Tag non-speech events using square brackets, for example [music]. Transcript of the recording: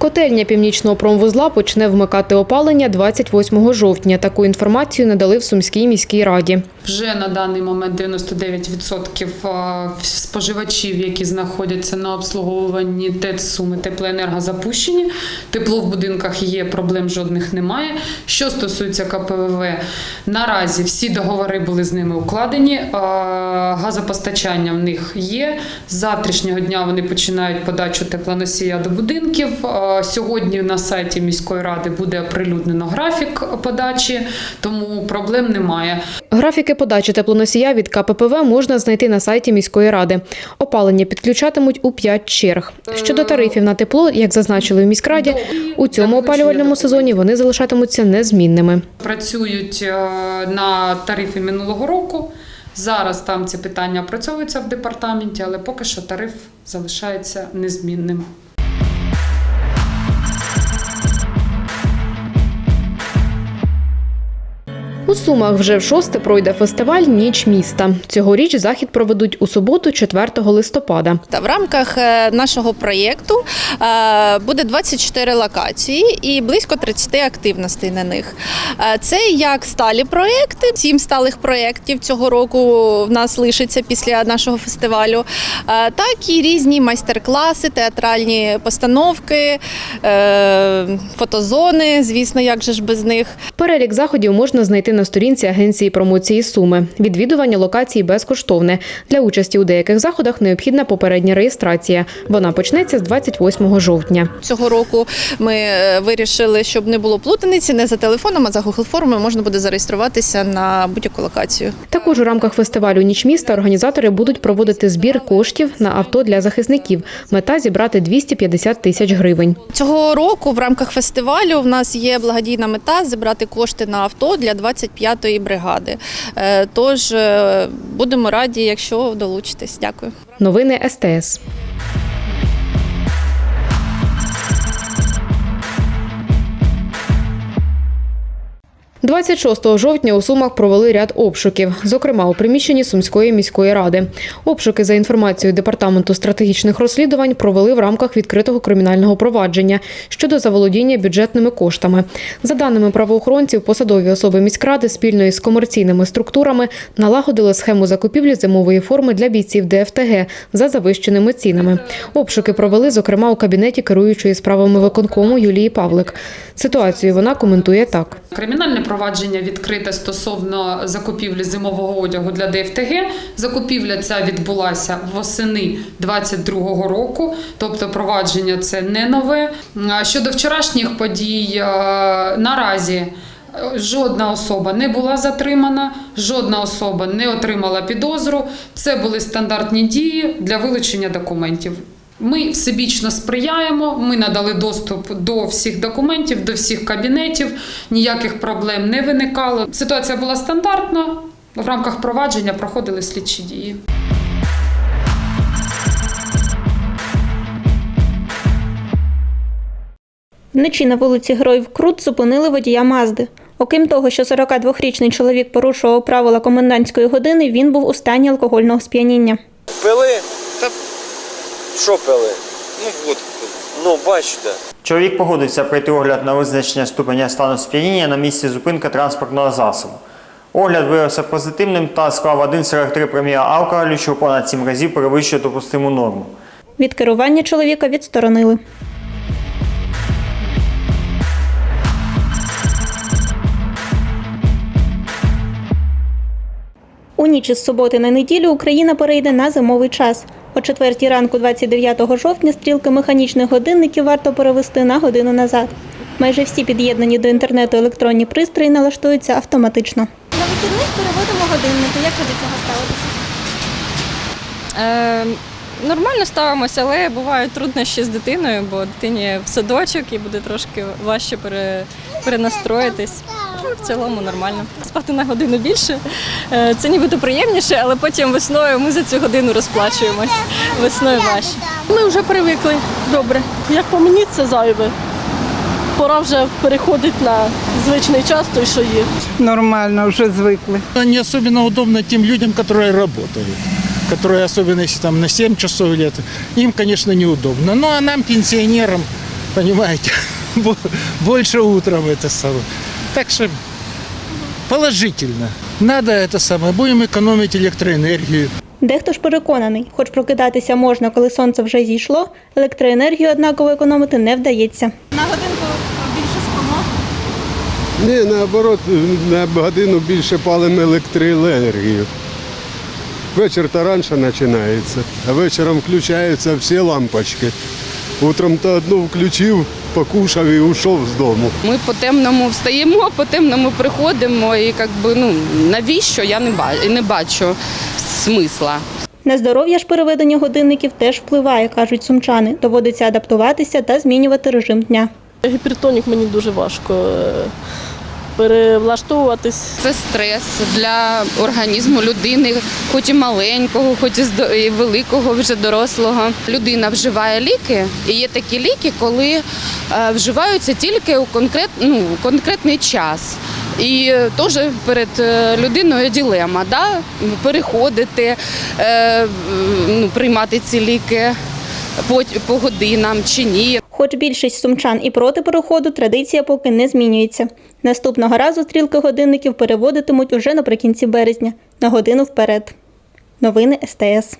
Котельня північного промвузла почне вмикати опалення 28 жовтня. Таку інформацію надали в Сумській міській раді. Вже на даний момент 99% споживачів, які знаходяться на обслуговуванні ТЕЦ Суми Теплоенерго запущені. Тепло в будинках є, проблем жодних немає. Що стосується КПВВ, наразі всі договори були з ними укладені. Газопостачання в них є. З завтрашнього дня вони починають подачу теплоносія до будинків. Сьогодні на сайті міської ради буде оприлюднено графік подачі, тому проблем немає. Графіки подачі теплоносія від КППВ можна знайти на сайті міської ради. Опалення підключатимуть у 5 черг. Щодо тарифів на тепло, як зазначили в міськраді, у цьому опалювальному сезоні вони залишатимуться незмінними. Працюють е, на тарифі минулого року. Зараз там ці питання опрацьовуються в департаменті, але поки що тариф залишається незмінним. У Сумах вже в шосте пройде фестиваль Ніч міста. Цьогоріч захід проведуть у суботу, 4 листопада. Та в рамках е, нашого проєкту е, буде 24 локації і близько 30 активностей на них. Е, Це як сталі проєкти, сім сталих проєктів цього року в нас лишиться після нашого фестивалю, так і різні майстер-класи, театральні постановки, фотозони. Звісно, як же ж без них. Перелік заходів можна знайти на сторінці агенції промоції Суми. Відвідування локації безкоштовне. Для участі у деяких заходах необхідна попередня реєстрація. Вона почнеться з 28 жовтня. Цього року ми е, вирішили, щоб не було плутаниці, не за телефоном, а за Google формою можна буде зареєструватися на будь-яку локацію. Також у рамках фестивалю Ніч міста організатори будуть проводити збір коштів на авто для захисників. Мета зібрати 250 тисяч гривень. Цього року в рамках фестивалю в нас є благодійна мета зібрати кошти на авто для 25-ї бригади. Е, Тож е, будемо раді, якщо долучитесь. Дякую. Новини СТС. – 26 жовтня у Сумах провели ряд обшуків, зокрема у приміщенні Сумської міської ради. Обшуки за інформацією департаменту стратегічних розслідувань провели в рамках відкритого кримінального провадження щодо заволодіння бюджетними коштами. За даними правоохоронців, посадові особи міськради спільно із комерційними структурами налагодили схему закупівлі зимової форми для бійців ДФТГ за завищеними цінами. Обшуки провели, зокрема, у кабінеті керуючої справами виконкому Юлії Павлик. Ситуацію вона коментує так. Кримінальне провадження відкрите стосовно закупівлі зимового одягу для ДФТГ. Закупівля ця відбулася восени 22-го року, тобто провадження це не нове. Щодо вчорашніх подій, е, наразі. е, Жодна особа не була затримана, жодна особа не отримала підозру. Це були стандартні дії для вилучення документів. Ми всебічно сприяємо. Ми надали доступ до всіх документів, до всіх кабінетів. Ніяких проблем не виникало. Ситуація була стандартна. В рамках провадження проходили слідчі дії. Вночі на вулиці Героїв Крут зупинили водія Мазди. Окрім того, що 42-річний чоловік порушував правила комендантської години, він був у стані алкогольного сп'яніння. Пили? Що пили? ну водку. Ну, бачите. Чоловік погодився пройти огляд на визначення ступеня стану сп'яніння на місці зупинки транспортного засобу. Огляд виявився позитивним та склав 1,43 проміла алкоголю, що понад 7 разів перевищує допустиму норму. Від керування чоловіка відсторонили. У ніч із суботи на неділю Україна перейде на зимовий час. О 4 ранку 29 жовтня стрілки механічних годинників варто перевести на годину назад. Майже всі під'єднані до інтернету електронні пристрої налаштуються автоматично. На вихідних переводимо годинники. Як ви до цього ставитеся? Е, Нормально ставимося, але бувають труднощі з дитиною, бо дитині в садочок і буде трошки важче пере, перенастроїтись Ну, в цілому нормально. Спати на годину більше. е, Це нібито приємніше, але потім весною ми за цю годину розплачуємось. Весною важче. Ми вже привикли добре. Як по мені, це зайве. Пора вже переходити на звичний час, той, що є. Нормально, вже звикли. Не особенно удобно тем людям, которые работают, которые, особенно если там на 7 часов или это, им, конечно, неудобно. Ну, а нам, пенсионерам, понимаете, бо- [laughs] больше утром это самое. Так что положительно. Надо это самое, будем экономить электроэнергию. Дехто ж переконаний, хоч прокидатися можна, коли сонце вже зійшло, електроенергію однаково економити не вдається. На годинку більше спимо. Ні, наоборот, на годину більше палимо електроенергію. Вечір то раніше починається, а вечором включаються всі лампочки. Утром то одну включив, покушав і ушов з дому. Ми по темному встаємо, по темному приходимо, і якби ну навіщо я не бачу, не бачу смисла. На здоров'я ж переведення годинників теж впливає, кажуть сумчани. Доводиться адаптуватися та змінювати режим дня. Гіпертонік мені дуже важко е, перевлаштовуватись. Це стрес для організму людини, хоч і маленького, хоч і великого, вже дорослого. Людина вживає ліки, і є такі ліки, коли е, вживаються тільки у конкрет, ну, конкретний час. І теж перед е, людиною ділема, да? переходити, е, ну, приймати ці ліки по, по годинам чи ні. Хоч більшість сумчан і проти переходу, традиція поки не змінюється. Наступного разу стрілки годинників переводитимуть уже наприкінці березня на годину вперед. Новини СТС.